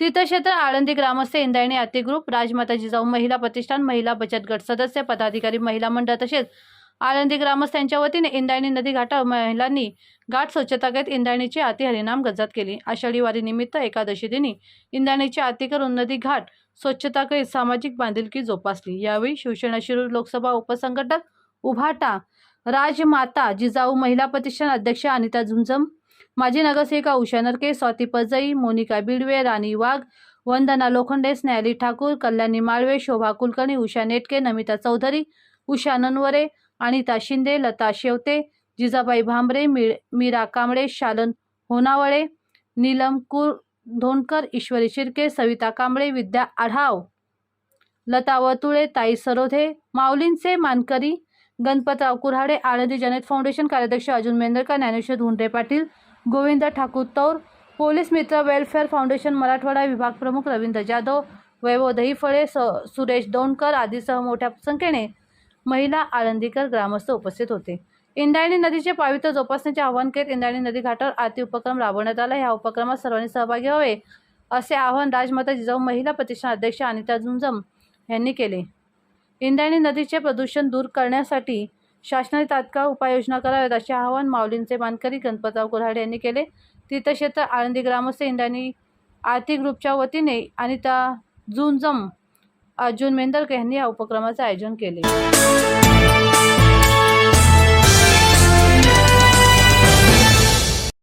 तीर्थक्षेत्र आळंदी ग्रामस्थ इंद्रायणी आती ग्रुप राजमाता जिजाऊ महिला प्रतिष्ठान महिला बचत गट सदस्य पदाधिकारी महिला मंडळ तसेच आळंदी ग्रामस्थ यांच्या वतीने इंद्रायणी नदी घाटावर महिलांनी घाट स्वच्छता घेत इंद्रायणीची आती हरिनाम गज्जात केली. आषाढी वारीनिमित्त एकादशी दिनी इंद्रायणीची आती करून नदी घाट स्वच्छता करीत सामाजिक बांधिलकी जोपासली. यावेळी शिवसेना शिरूर लोकसभा उपसंघटक उभाटा राजमाता जिजाऊ महिला प्रतिष्ठान अध्यक्ष अनिता झुंझम माजी नगरसेविका उषा नरके स्वाती पजई मोनिका बिडवे राणी वाघ वंदना लोखंडे स्नॅली ठाकूर कल्याणी माळवे शोभा कुलकर्णी उषा नेटके नमिता चौधरी उषा ननवरे अनिता शिंदे लता शेवते जिजाबाई भांबरे मी मीरा कांबळे शालन होनावळे नीलम कुर धोणकर ईश्वरी शिर्के सविता कांबळे विद्या आढाव लता वतुळे ताई सरोधे माऊलींचे मानकरी गणपतराव कुऱ्हाडे आळंदी जनत फाउंडेशन कार्याध्यक्ष अर्जुन मेंदरकर ज्ञानेश्वर धुंडे पाटील गोविंद ठाकूर तौर पोलीस मित्र वेलफेअर फाउंडेशन मराठवाडा विभाग प्रमुख रवींद्र जाधव वैभव दहीफळे स सुरेश दौंडकर आदीसह मोठ्या संख्येने महिला आळंदीकर ग्रामस्थ उपस्थित होते. इंद्रायणी नदीचे पावित्र्य जोपासण्याचे आवाहन करीत इंद्रायणी नदी घाटावर आरती उपक्रम राबवण्यात आला. ह्या उपक्रमात सर्वांनी सहभागी व्हावे असे आवाहन राजमाता जिजाऊ महिला प्रतिष्ठान अध्यक्ष अनिता झुंजम यांनी केले. इंद्रायणी नदीचे प्रदूषण दूर करण्यासाठी शासनाने तात्काळ उपाययोजना कराव्यात असे आवाहन माऊलींचे मानकरी गणपतराव कुऱ्हाडे यांनी केले. तीर्थक्षेत्र आळंदी ग्रामस्थ इंद्रायणी आर्थिक ग्रुपच्या वतीने आणि त्या झुंजम अर्जुन मेंदरकर यांनी या उपक्रमाचे आयोजन केले.